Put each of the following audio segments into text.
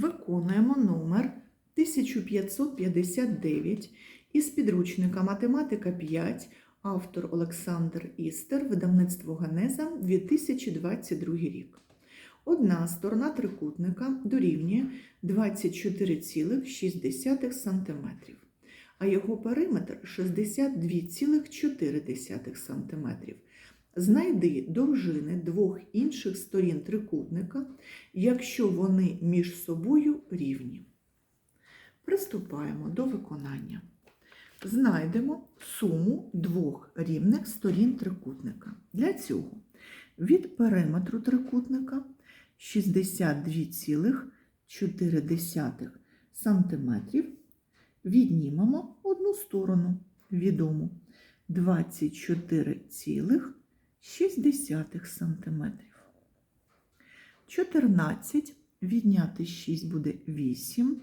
Виконуємо номер 1559 із підручника Математика 5, автор Олександр Істер, видавництво Генеза 2022 рік. Одна сторона трикутника дорівнює 24,6 см, а його периметр 62,4 см. Знайди довжини двох інших сторін трикутника, якщо вони між собою рівні. Приступаємо до виконання. Знайдемо суму двох рівних сторін трикутника. Для цього від периметру трикутника 62,4 см віднімемо одну сторону відому 24,6 см. 14 відняти 6 буде 8.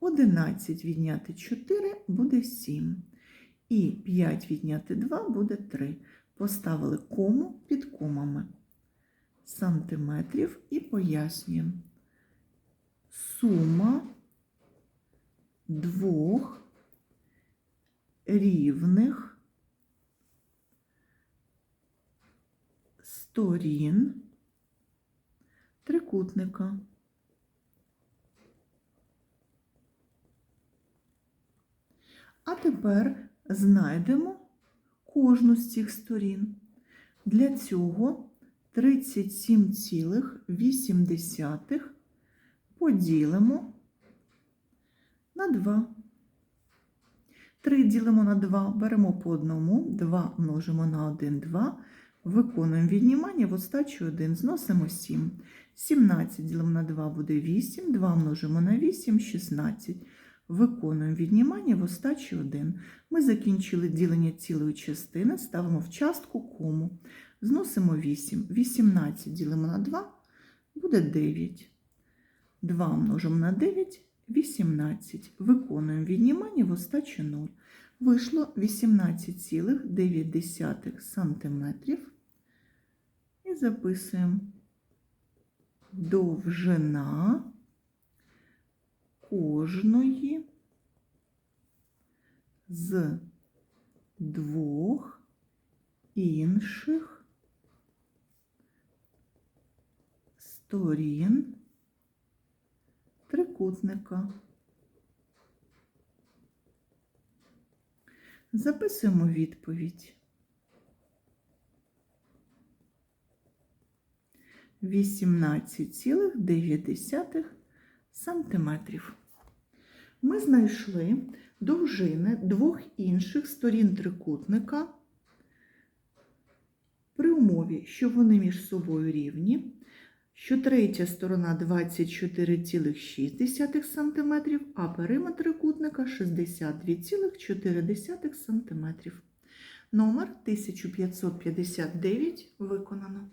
11 відняти 4 буде 7. І 5 відняти 2 буде 3. Поставили кому під комами сантиметрів і пояснюємо. Сума двох рівних сторін трикутника. А тепер знайдемо кожну з цих сторін. Для цього 37,8 поділимо на 2. 3 ділимо на 2, беремо по одному, 2 множимо на 1, 2. Виконуємо віднімання в остачу 1, зносимо 7. 17 ділимо на 2 буде 8, 2 множимо на 8, 16. Виконуємо віднімання в остачі 1. Ми закінчили ділення цілої частини, ставимо в частку кому. Зносимо 8. 18 ділимо на 2, буде 9. 2 множимо на 9, 18. Виконуємо віднімання в остачі 0. Вийшло 18,9 см. Записуємо довжина кожної з двох інших сторін трикутника. Записуємо відповідь. 18,9 сантиметрів. Ми знайшли довжини двох інших сторін трикутника при умові, що вони між собою рівні, що третя сторона 24,6 см, а периметр трикутника 62,4 см. Номер 1559 виконано.